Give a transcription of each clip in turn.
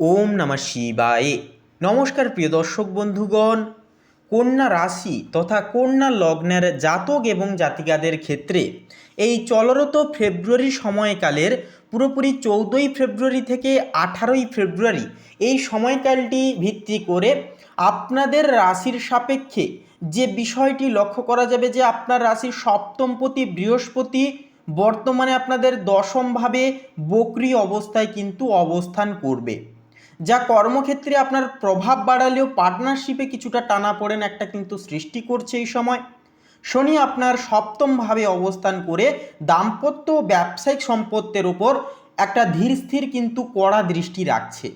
ওম নমঃ শিবায়। নমস্কার প্রিয় দর্শক বন্ধুগণ, কন্যা রাশি তথা কন্যা লগ্নের জাতক এবং জাতিকাদের ক্ষেত্রে এই চলরত ফেব্রুয়ারি সময়কালের পুরোপুরি চৌদ্দই ফেব্রুয়ারি থেকে আঠারোই ফেব্রুয়ারি এই সময়কালটি ভিত্তি করে আপনাদের রাশির সাপেক্ষে যে বিষয়টি লক্ষ্য করা যাবে যে আপনার রাশির সপ্তমপতি বৃহস্পতি বর্তমানে আপনাদের দশমভাবে বক্রি অবস্থায় কিন্তু অবস্থান করবে। যা কর্মক্ষেত্রে আপনার প্রভাব বাড়ালেও পার্টনারশিপে কিছুটা টানা পড়েন একটা কিন্তু সৃষ্টি করছে এই সময়। শনি আপনার সপ্তমভাবে অবস্থান করে দাম্পত্য ও ব্যবসায়িক সম্পত্তির ওপর একটা ধীর স্থির কিন্তু কড়া দৃষ্টি রাখছে।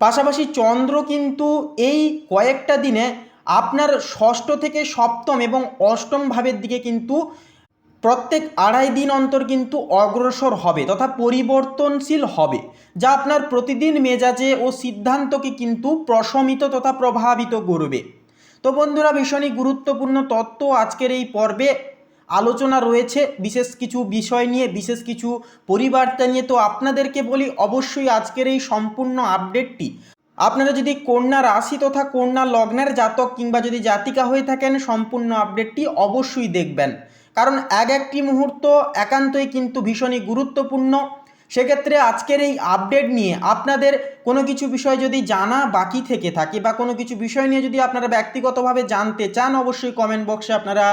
পাশাপাশি চন্দ্র কিন্তু এই কয়েকটা দিনে আপনার ষষ্ঠ থেকে সপ্তম এবং অষ্টম ভাবের দিকে কিন্তু প্রত্যেক আড়াই দিন অন্তর কিন্তু অগ্রসর হবে তথা পরিবর্তনশীল হবে, যা আপনার প্রতিদিন মেজাজে ও সিদ্ধান্তকে কিন্তু প্রশমিত তথা প্রভাবিত করবে। তো বন্ধুরা, ভীষণই গুরুত্বপূর্ণ তত্ত্ব আজকের এই পর্বে। আলোচনা রয়েছে, বিশেষ কিছু বিষয় নিয়ে, বিশেষ কিছু পরিবার্তা নিয়ে। তো আপনাদেরকে বলি, অবশ্যই আজকের এই সম্পূর্ণ আপডেটটি। আপনারা যদি কন্যা রাশি তথা কন্যা লগ্নের জাতক কিংবা যদি জাতিকা হয়ে থাকেন, সম্পূর্ণ আপডেটটি অবশ্যই দেখবেন। কারণ এক একটি মুহূর্ত একান্তই কিন্তু ভীষণই গুরুত্বপূর্ণ। সেক্ষেত্রে আজকের এই আপডেট নিয়ে আপনাদের কোনো কিছু বিষয় যদি জানা বাকি থেকে থাকে বা কোনো কিছু বিষয় নিয়ে যদি আপনারা ব্যক্তিগতভাবে জানতে চান, অবশ্যই কমেন্ট বক্সে আপনারা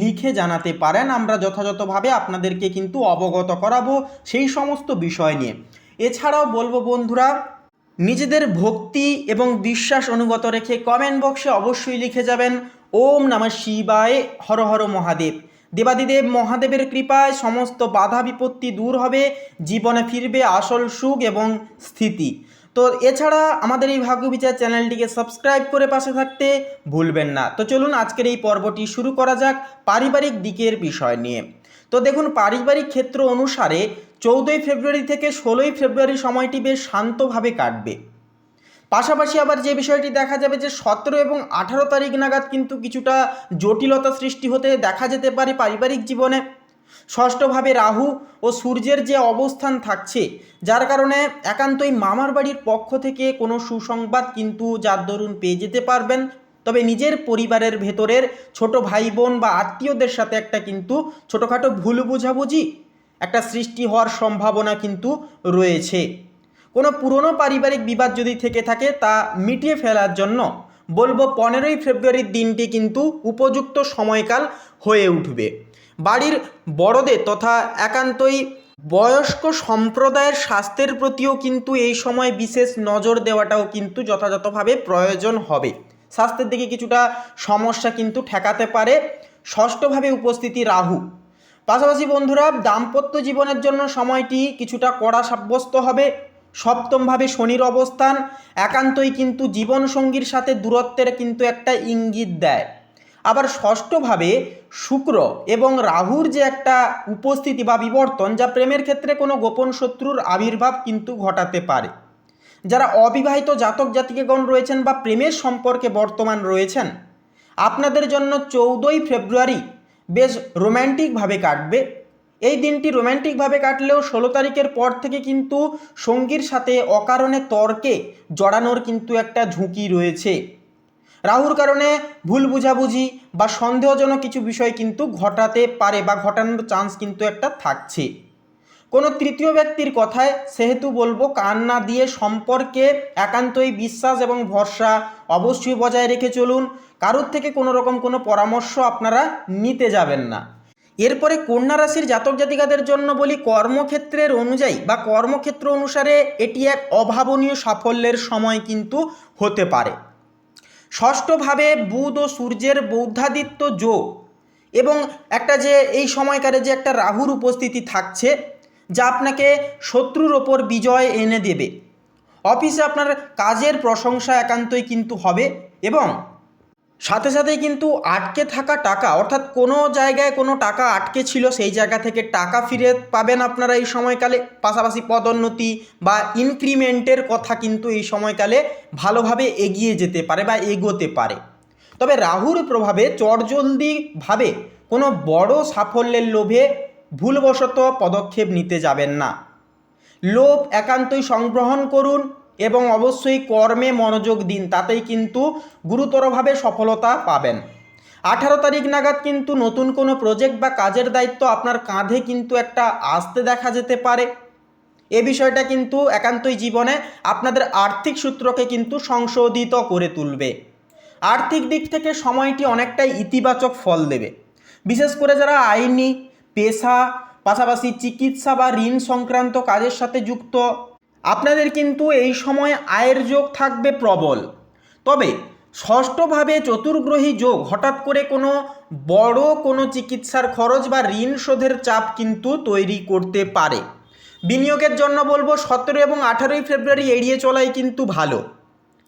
লিখে জানাতে পারেন। আমরা যথাযথভাবে আপনাদেরকে কিন্তু অবগত করাবো সেই সমস্ত বিষয় নিয়ে। এছাড়াও বলব বন্ধুরা, নিজেদের ভক্তি এবং বিশ্বাস অনুগত রেখে কমেন্ট বক্সে অবশ্যই লিখে যাবেন। ওম নমঃ শিবায়, হর হর মহাদেব। দেবাদিদেব মহাদেবের কৃপায় সমস্ত বাধা বিপত্তি দূর হবে, জীবনে ফিরবে আসল সুখ এবং স্থিতি। তো এছাড়া আমাদের এই ভাগ্য বিচার চ্যানেলটিকে সাবস্ক্রাইব করে পাশে থাকতে ভুলবেন না। তো চলুন আজকের এই পর্বটি শুরু করা যাক পারিবারিক দিকের বিষয় নিয়ে। তো দেখুন, পারিবারিক ক্ষেত্র অনুসারে চৌদ্দই ফেব্রুয়ারি থেকে ষোলোই ফেব্রুয়ারি সময়টি বেশ শান্তভাবে কাটবে। পাশাপাশি আবার যে বিষয়টি দেখা যাবে যে সতেরো এবং আঠারো তারিখ নাগাদ কিন্তু কিছুটা জটিলতা সৃষ্টি হতে দেখা যেতে পারে পারিবারিক জীবনে। ষষ্ঠভাবে রাহু ও সূর্যের যে অবস্থান থাকছে, যার কারণে একান্তই মামার বাড়ির পক্ষ থেকে কোনো সুসংবাদ কিন্তু যার দরুন পেয়ে যেতে পারবেন। তবে নিজের পরিবারের ভেতরের ছোট ভাই বোন বা আত্মীয়দের সাথে একটা কিন্তু ছোটোখাটো ভুল বোঝাবুঝি, একটা সৃষ্টি হওয়ার সম্ভাবনা কিন্তু রয়েছে। কোনো পুরনো পারিবারিক বিবাদ যদি থেকে থাকে, তা মিটিয়ে ফেলার জন্য বলব পনেরোই ফেব্রুয়ারির দিনটি কিন্তু উপযুক্ত সময়কাল হয়ে উঠবে। বাড়ির বড়দের তথা একান্তই বয়স্ক সম্প্রদায়ের স্বাস্থ্যের প্রতিও কিন্তু এই সময় বিশেষ নজর দেওয়াটাও কিন্তু যথাযথভাবে প্রয়োজন হবে। স্বাস্থ্যের দিকে কিছুটা সমস্যা কিন্তু ঠেকাতে পারে। ষষ্ঠভাবে উপস্থিতি রাহু। পাশাপাশি বন্ধুরা, দাম্পত্য জীবনের জন্য সময়টি কিছুটা কড়া সাব্যস্ত হবে। সপ্তমভাবে শনির অবস্থান, একান্তই কিন্তু জীবনসঙ্গীর সাথে দূরত্বের কিন্তু একটা ইঙ্গিত দেয়। আবার ষষ্ঠভাবে শুক্র এবং রাহুর যে একটা উপস্থিতি বা বিবর্তন, যা প্রেমের ক্ষেত্রে কোনো গোপন শত্রুর আবির্ভাব কিন্তু ঘটাতে পারে। যারা অবিবাহিত জাতক জাতিকেগণ রয়েছেন বা প্রেমের সম্পর্কে বর্তমান রয়েছেন, আপনাদের জন্য চৌদ্দই ফেব্রুয়ারি বেশ রোম্যান্টিকভাবে কাটবে। এই দিনটি রোম্যান্টিকভাবে কাটলেও ষোলো তারিখের পর থেকে কিন্তু সঙ্গীর সাথে অকারণে তর্কে জড়ানোর কিন্তু একটা ঝুঁকি রয়েছে। রাহুর কারণে ভুল বুঝাবুঝি বা সন্দেহজনক কিছু বিষয় কিন্তু ঘটাতে পারে বা ঘটানোর চান্স কিন্তু একটা থাকছে। কোনো তৃতীয় ব্যক্তির কথায় সেহেতু বলব, কান না দিয়ে সম্পর্কে একান্তই বিশ্বাস এবং ভরসা অবশ্যই বজায় রেখে চলুন। কারোর থেকে কোনো রকম কোনো পরামর্শ আপনারা নিতে যাবেন না। এরপরে কন্যা রাশির জাতক জাতিকাদের জন্য বলি কর্মক্ষেত্রের অনুযায়ী বা কর্মক্ষেত্র অনুসারে এটি এক অভাবনীয় সাফল্যের সময় কিন্তু হতে পারে। ষষ্ঠভাবে বুধ ও সূর্যের বৌদ্ধাদিত্য যোগ এবং একটা যে এই সময়কারে যে একটা রাহুর উপস্থিতি থাকছে, যা আপনাকে শত্রুর ওপর বিজয় এনে দেবে। অফিসে আপনার কাজের প্রশংসা একান্তই কিন্তু হবে এবং সাথে সাথেই কিন্তু আটকে থাকা টাকা, অর্থাৎ কোনো জায়গায় কোনো টাকা আটকে ছিল সেই জায়গা থেকে টাকা ফিরে পাবেন আপনারা এই সময়কালে। পাশাপাশি পদোন্নতি বা ইনক্রিমেন্টের কথা কিন্তু এই সময়কালে ভালোভাবে এগিয়ে যেতে পারে বা এগোতে পারে। তবে রাহুর প্রভাবে চটজলদিভাবে কোনো বড় সাফল্যের লোভে ভুলবশত পদক্ষেপ নিতে যাবেন না। লোভ একান্তই সংগ্রহণ করুন এবং অবশ্যই কর্মে মনোযোগ দিন, তাতেই কিন্তু গুরুতরভাবে সফলতা পাবেন। আঠারো তারিখ নাগাদ কিন্তু নতুন কোনো প্রজেক্ট বা কাজের দায়িত্ব আপনার কাঁধে কিন্তু একটা আসতে দেখা যেতে পারে। এ বিষয়টা কিন্তু একান্তই জীবনে আপনাদের আর্থিক সূত্রকে কিন্তু সংশোধিত করে তুলবে। আর্থিক দিক থেকে সময়টি অনেকটাই ইতিবাচক ফল দেবে। বিশেষ করে যারা আইনি, পেশা, পাশাপাশি চিকিৎসা বা ঋণ সংক্রান্ত কাজের সাথে যুক্ত আপনাদের কিন্তু এই সময় আয়ের যোগ থাকবে প্রবল। তবে ষষ্ঠভাবে চতুর্গ্রহী যোগ হঠাৎ করে কোনো বড় কোনো চিকিৎসার খরচ বা ঋণ শোধের চাপ কিন্তু তৈরি করতে পারে। বিনিয়োগের জন্য বলব সতেরো এবং আঠারোই ফেব্রুয়ারি এড়িয়ে চলাই কিন্তু ভালো।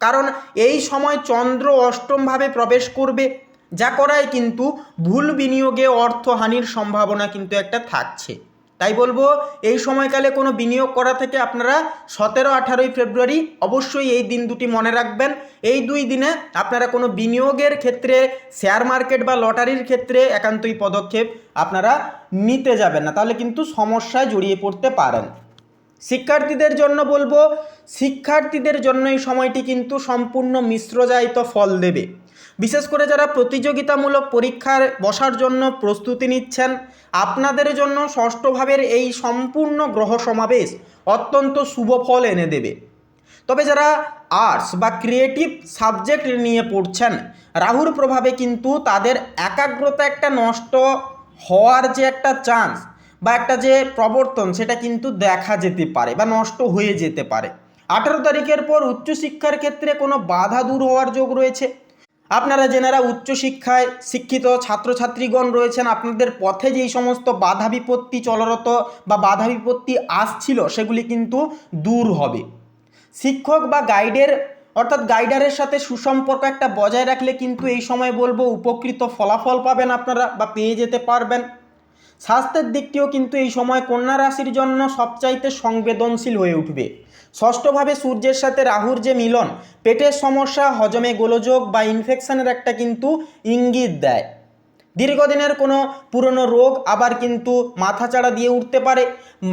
কারণ এই সময় চন্দ্র অষ্টমভাবে প্রবেশ করবে, যা করায় কিন্তু ভুল বিনিয়োগে অর্থহানির সম্ভাবনা কিন্তু একটা থাকছে। তাই বলব, এই সময়কালে কোনো বিনিয়োগ করা থেকে আপনারা সতেরো, আঠারোই ফেব্রুয়ারি অবশ্যই এই দিন দুটি মনে রাখবেন। এই দুই দিনে আপনারা কোনো বিনিয়োগের ক্ষেত্রে শেয়ার মার্কেট বা লটারির ক্ষেত্রে একান্তই পদক্ষেপ আপনারা নিতে যাবেন না। তাহলে কিন্তু সমস্যায় জড়িয়ে পড়তে পারেন। শিক্ষার্থীদের জন্য বলব, শিক্ষার্থীদের জন্য এই সময়টি কিন্তু সম্পূর্ণ মিশ্রজায়িত ফল দেবে। বিশেষ করে যারা প্রতিযোগিতামূলক পরীক্ষার বসার জন্য প্রস্তুতি নিচ্ছেন, আপনাদের জন্য ষষ্ঠ ভাবের এই সম্পূর্ণ গ্রহ সমাবেশ অত্যন্ত শুভ ফল এনে দেবে। তবে যারা আর্টস বা ক্রিয়েটিভ সাবজেক্ট নিয়ে পড়ছেন, রাহুর প্রভাবে কিন্তু তাদের একাগ্রতা একটা নষ্ট হওয়ার যে একটা চান্স বা একটা যে প্রবর্তন, সেটা কিন্তু দেখা যেতে পারে বা নষ্ট হয়ে যেতে পারে। আঠারো তারিখের পর উচ্চশিক্ষার ক্ষেত্রে কোনো বাধা দূর হওয়ার যোগ রয়েছে। আপনারা যেনারা উচ্চশিক্ষায় শিক্ষিত ছাত্রছাত্রীগণ রয়েছেন, আপনাদের পথে যেই সমস্ত বাধা বিপত্তি চলরত বা বাধা বিপত্তি আসছিল, সেগুলি কিন্তু দূর হবে। শিক্ষক বা গাইডের, অর্থাৎ গাইডারের সাথে সুসম্পর্ক একটা বজায় রাখলে কিন্তু এই সময় বলব উপকৃত ফলাফল পাবেন আপনারা বা পেয়ে যেতে পারবেন। স্বাস্থ্যের দিকটিও কিন্তু এই সময় কন্যা রাশির জন্য সবচাইতে সংবেদনশীল হয়ে উঠবে। ষষ্ঠভাবে সূর্যের সাথে রাহুর যে মিলন, পেটের সমস্যা, হজমে গোলযোগ বা ইনফেকশনের একটা কিন্তু ইঙ্গিত দেয়। দীর্ঘদিনের কোনো পুরনো রোগ আবার কিন্তু মাথাচাড়া দিয়ে উঠতে পারে।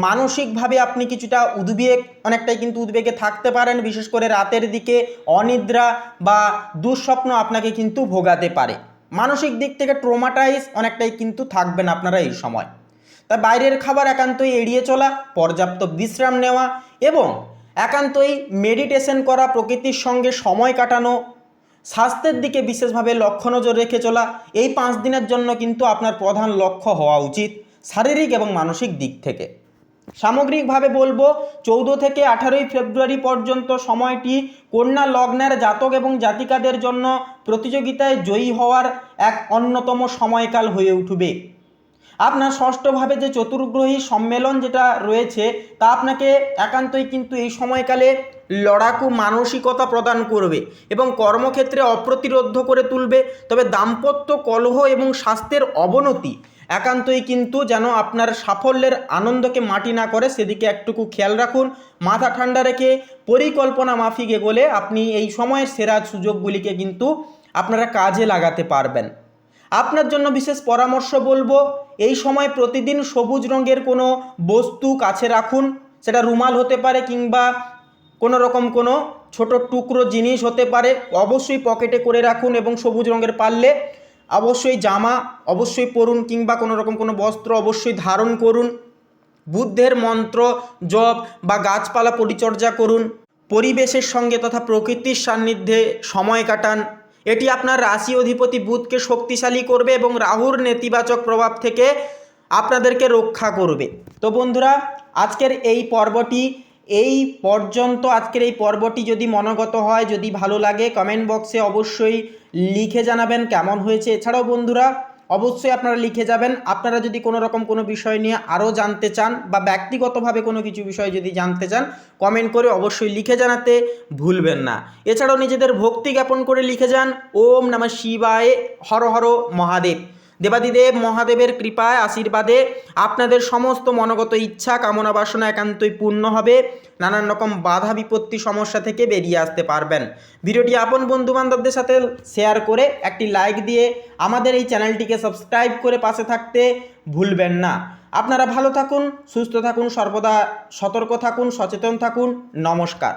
মানসিকভাবে আপনি কিছুটা উদ্বেগ, অনেকটাই কিন্তু উদ্বেগে থাকতে পারেন, বিশেষ করে রাতের দিকে অনিদ্রা বা দুঃস্বপ্ন আপনাকে কিন্তু ভোগাতে পারে। মানসিক দিক থেকে ট্রোমাটাইজ অনেকটাই কিন্তু থাকবেন আপনারা এই সময়। তাই বাইরের খাবার একান্তই এড়িয়ে চলা, পর্যাপ্ত বিশ্রাম নেওয়া এবং একান্তই মেডিটেশন করা প্রকৃতির সঙ্গে সময় কাটানো, স্বাস্থ্যের দিকে বিশেষভাবে লক্ষ্য নজর রেখে চলা, এই পাঁচ দিনের জন্য কিন্তু আপনার প্রধান লক্ষ্য হওয়া উচিত শারীরিক এবং মানসিক দিক থেকে। সামগ্রিকভাবে বলব, চৌদ্দ থেকে আঠারোই ফেব্রুয়ারি পর্যন্ত সময়টি কন্যা লগ্নের জাতক এবং জাতিকাদের জন্য প্রতিযোগিতায় জয়ী হওয়ার এক অন্যতম সময়কাল হয়ে উঠবে। আপনার ষষ্ঠভাবে যে চতুর্গ্রহী সম্মেলন যেটা রয়েছে, তা আপনাকে একান্তই কিন্তু এই সময়কালে লড়াকু মানসিকতা প্রদান করবে এবং কর্মক্ষেত্রে অপ্রতিরোধ করে তুলবে। তবে দাম্পত্য কলহ এবং স্বাস্থ্যের অবনতি একান্তই কিন্তু যেন আপনার সাফল্যের আনন্দকে মাটি না করে সেদিকে একটুকু খেয়াল রাখুন। মাথা ঠান্ডা রেখে পরিকল্পনা মাফিক এগোলে আপনি এই সময়ের সেরা সুযোগগুলিকে কিন্তু আপনারা কাজে লাগাতে পারবেন। আপনার জন্য বিশেষ পরামর্শ বলব, এই সময় প্রতিদিন সবুজ রঙের কোনো বস্তু কাছে রাখুন। সেটা রুমাল হতে পারে কিংবা কোনো রকম কোনো ছোট টুকরো জিনিস হতে পারে। অবশ্যই পকেটে করে রাখুন এবং সবুজ রঙের পারলে অবশ্যই জামা, অবশ্যই পরুন কিংবা কোনো রকম কোনো বস্ত্র অবশ্যই ধারণ করুন। বুদ্ধের মন্ত্র, জপ বা গাছপালা পরিচর্যা করুন। পরিবেশের সঙ্গে তথা প্রকৃতির সান্নিধ্যে সময় কাটান। এটি আপনার রাশি অধিপতি বুধকে শক্তিশালী করবে এবং রাহুর নেতিবাচক প্রভাব থেকে আপনাদেরকে রক্ষা করবে। তো বন্ধুরা, আজকের এই পর্বটি এই পর্যন্ত আজকের এই পর্বটি যদি মনোগত হয়, যদি ভালো লাগে কমেন্ট বক্সে অবশ্যই লিখে জানাবেন কেমন হয়েছে। এছাড়াও বন্ধুরা, অবশ্যই আপনারা লিখে যাবেন। আপনারা যদি কোনো রকম কোনো বিষয় নিয়ে আরও জানতে চান বা ব্যক্তিগতভাবে কোনো কিছু বিষয় যদি জানতে চান কমেন্ট করে অবশ্যই লিখে জানাতে ভুলবেন না। এছাড়াও নিজেদের ভক্তি জ্ঞাপন করে লিখে যান। ওম নমঃ শিবায়, হর হর মহাদেব। দেবাদিদেব মহাদেবের কৃপায়, আশীর্বাদে আপনাদের সমস্ত মনোগত ইচ্ছা, কামনা বাসনা একান্তই পূর্ণ হবে। নানান রকম বাধা বিপত্তি সমস্যা থেকে বেরিয়ে আসতে পারবেন। ভিডিওটি আপন বন্ধুবান্ধবদের সাথে শেয়ার করে একটি লাইক দিয়ে আমাদের এই চ্যানেলটিকে সাবস্ক্রাইব করে পাশে থাকতে ভুলবেন না। আপনারা ভালো থাকুন, সুস্থ থাকুন, সর্বদা সতর্ক থাকুন, সচেতন থাকুন। নমস্কার।